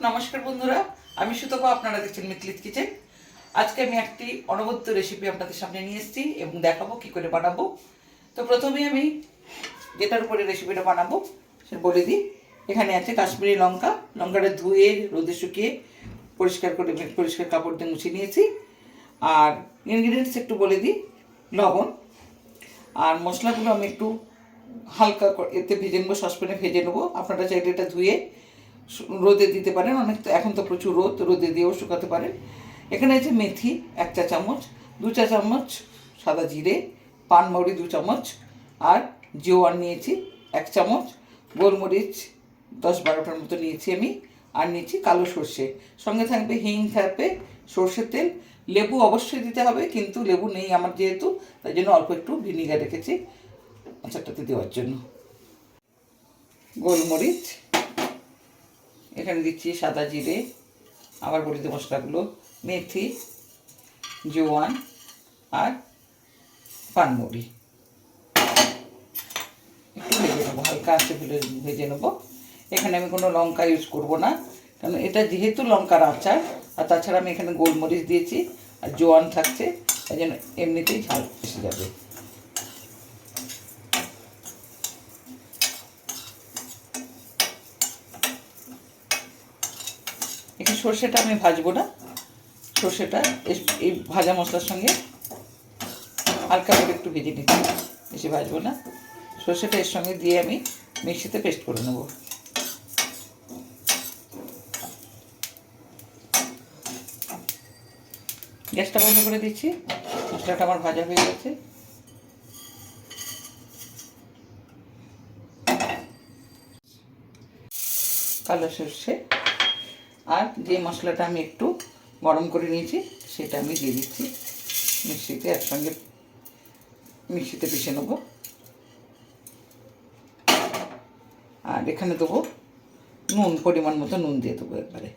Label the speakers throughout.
Speaker 1: নমস্কার বন্ধুরা, আমি সুতপা, আপনারা দেখছেন মিতলিত কিচেন। আজকে আমি একটি অনবদ্য রেসিপি আপনাদের সামনে নিয়ে এসেছি এবং দেখাবো কি করে বানাবো। তো প্রথমে আমি যেটার উপরে রেসিপিটা বানাবো সেটা বলে দিই। এখানে আছে কাশ্মীরি লঙ্কা, লঙ্কাটা ধুয়ে, রোদে শুকিয়ে পরিষ্কার করে, পরিষ্কার কাপড় দিয়ে মুছে নিয়েছি। আর ইনগ্রিডিয়েন্টস একটু বলে দিই, লবণ। আর মশলাগুলো আমি একটু হালকা এতে ভেজে নেব, সসপ্যানে ভেজে নেব। আপনারা চাইলে এটা ধুয়ে সু- রোদে দিতে পারেন। অনেক তো এখন তো প্রচুর রোদ, রোদে দিয়েও শুকাতে পারেন। এখানে আছে মেথি, এক চা চামচ, দু চা চামচ সাদা জিরে পানমৌরি দু চামচ, আর জোয়ান নিয়েছি এক চামচ, গোলমরিচ দশ বারোটার মতো নিয়েছি আমি, আর নিয়েছি কালো সর্ষে। সঙ্গে থাকবে হিং, থাকবে সর্ষের তেল। লেবু অবশ্যই দিতে হবে, কিন্তু লেবু নেই আমার যেহেতু, তাই জন্য অল্প একটু ভিনিগার রেখেছি, আচারটাতে দেওয়ার জন্য। গোলমরিচ এখানে দিচ্ছি সাদা জিরে, আবার বলে দিই মশলাগুলো, মেথি, জোয়ান আর পানমুড়ি। একটু ভেজে নেব, হালকা আছে ভেজে নেব। এখানে আমি কোনো লঙ্কা ইউজ করব না, কারণ এটা যেহেতু লঙ্কার আচার, আর তাছাড়া আমি এখানে গোলমরিচ দিয়েছি, আর জোয়ান থাকছে, তাই জন্য এমনিতেই ঝাল এসে যাবে। সর্ষেটা আমি ভাজবো না। সর্ষেটা এই ভাজা মশলার সঙ্গে হালকা করে একটু ভেজে নিচ্ছি, বেশি ভাজবো না। সর্ষেটা এর সঙ্গে দিয়ে আমি মিক্সিতে পেস্ট করে নেব। গ্যাসটা বন্ধ করে দিচ্ছি, মশলাটা আমার ভাজা হয়ে গেছে। কালো সর্ষে আর যে মশলাটা আমি একটু গরম করে নিয়েছি, সেটা আমি দিয়ে দিচ্ছি। মিক্সিতে একসঙ্গে মিক্সিতে পিষে নেব। আর এখানে দেবো নুন, পরিমাণ মতো নুন দিয়ে দেবো একবারে।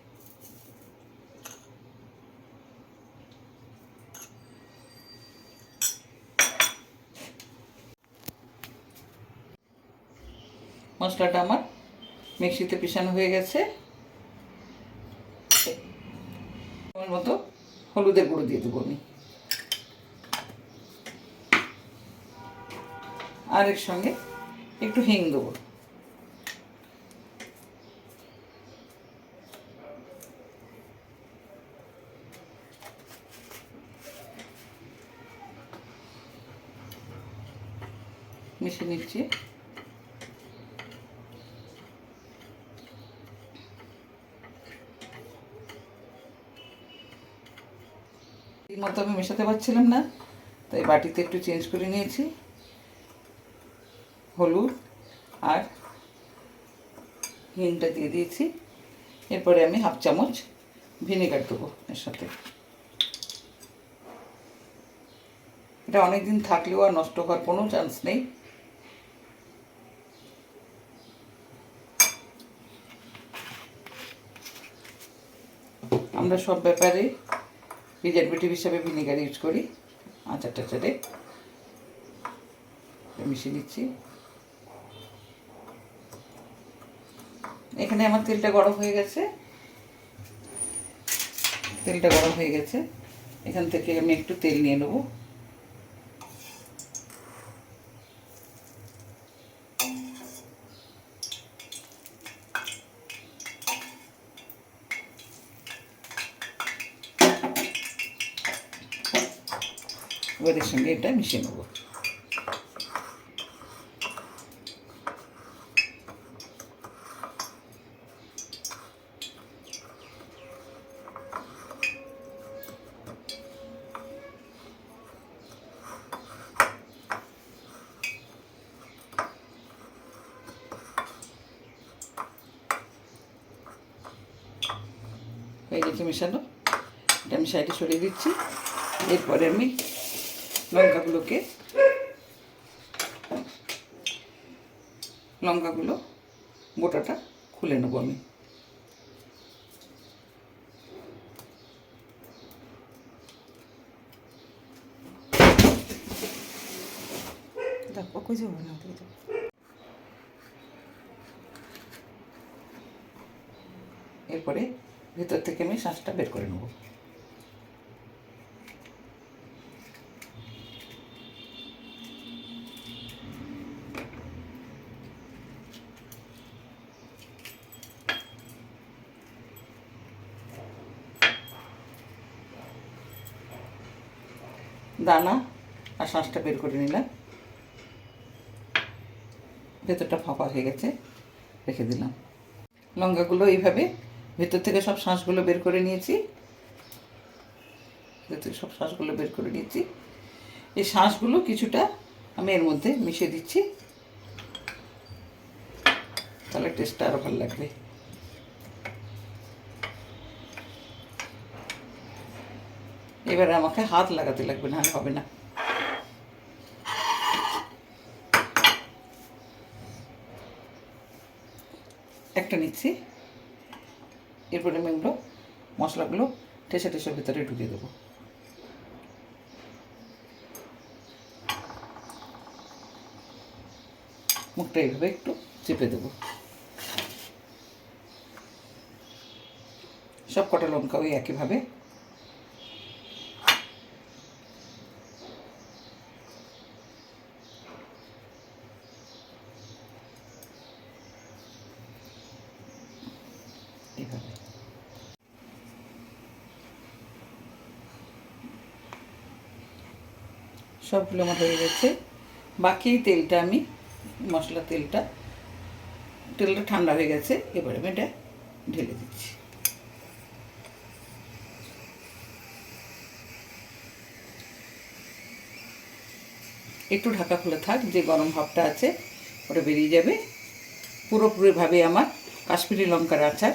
Speaker 1: মশলাটা আমার মিক্সিতে পিষানো হয়ে গেছে। আমার মতো হলুদের গুঁড়ো দিয়ে দেবো আমি। আর এর সঙ্গে একটু হিং দেবো। মিশিয়ে নিচ্ছি। মতো আমি মেশাতে পারছিলাম না, তাই বাটিতে একটু চেঞ্জ করে নিয়েছি। হলুদ আর হিংটা দিয়ে দিয়েছি। এরপরে আমি হাফ চামচ ভিনেগার দেবো এর সাথে। এটা অনেক দিন থাকলেও আর নষ্ট হওয়ার কোনো চান্স নেই। আমরা সব ব্যাপারে প্রিজারভেটিভ হিসাবে ভিনেগার ইউজ করি আচার টাচারে মিশিয়ে দিচ্ছি এখানে আমার তেলটা গরম হয়ে গেছে। তেলটা গরম হয়ে গেছে। এখান থেকে আমি একটু তেল নিয়ে নেব। এর সঙ্গে এটা মিশিয়ে নেব হয়ে গেছে মেশানো, এটা আমি সাইডে সরিয়ে দিচ্ছি। এরপরে আমি লঙ্কাগুলোকে। লঙ্কাগুলো গোটাটা খুলে নেব আমি।
Speaker 2: দেখো যাব না
Speaker 1: এরপরে ভেতর থেকে আমি শাঁসটা বের করে নেব। দানা আর শাঁসটা বের করে নিলাম। ভেতরটা ফাঁপা হয়ে গেছে, রেখে দিলাম। লঙ্কাগুলো এইভাবে ভেতর থেকে সব শাঁসগুলো বের করে নিয়েছি। ভেতর থেকে সব শাঁসগুলো বের করে নিয়েছি। এই শাঁসগুলো কিছুটা আমি এর মধ্যে মিশিয়ে দিচ্ছি। তাহলে টেস্টটা আরও ভালো লাগবে। এবারে আমাকে হাত লাগাতে লাগবে না হবে না। একটা নিচ্ছি। এরপরে আমি এগুলো মশলাগুলো ঠেসে ঠেসে ভিতরে ঢুকিয়ে দেবো। মুখটা এইভাবে একটু চেপে দেবো। সব কটা লঙ্কা ওই একইভাবে এইভাবে সবগুলো আমার হয়ে গেছে। বাকি তেলটা আমি, মশলা তেলটা তেলটা ঠান্ডা হয়ে গেছে, এবারে আমি এটা ঢেলে দিচ্ছি। একটু ঢাকা খুলে থাক, যে গরম ভাবটা আছে, ওটা বেরিয়ে যাবে। পুরোপুরিভাবে আমার কাশ্মীরি লঙ্কার আচার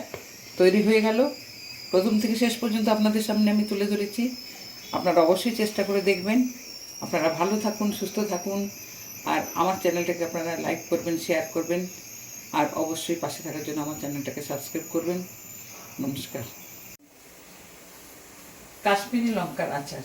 Speaker 1: তৈরি হয়ে গেল। প্রথম থেকে শেষ পর্যন্ত আপনাদের সামনে আমি তুলে ধরেছি। আপনারা অবশ্যই চেষ্টা করে দেখবেন। আপনারা ভালো থাকুন, সুস্থ থাকুন। আর আমার চ্যানেলটাকে আপনারা লাইক করবেন শেয়ার করবেন। আর অবশ্যই পাশে থাকার জন্য আমার চ্যানেলটাকে সাবস্ক্রাইব করবেন। নমস্কার। কাশ্মীরি লঙ্কার আচার।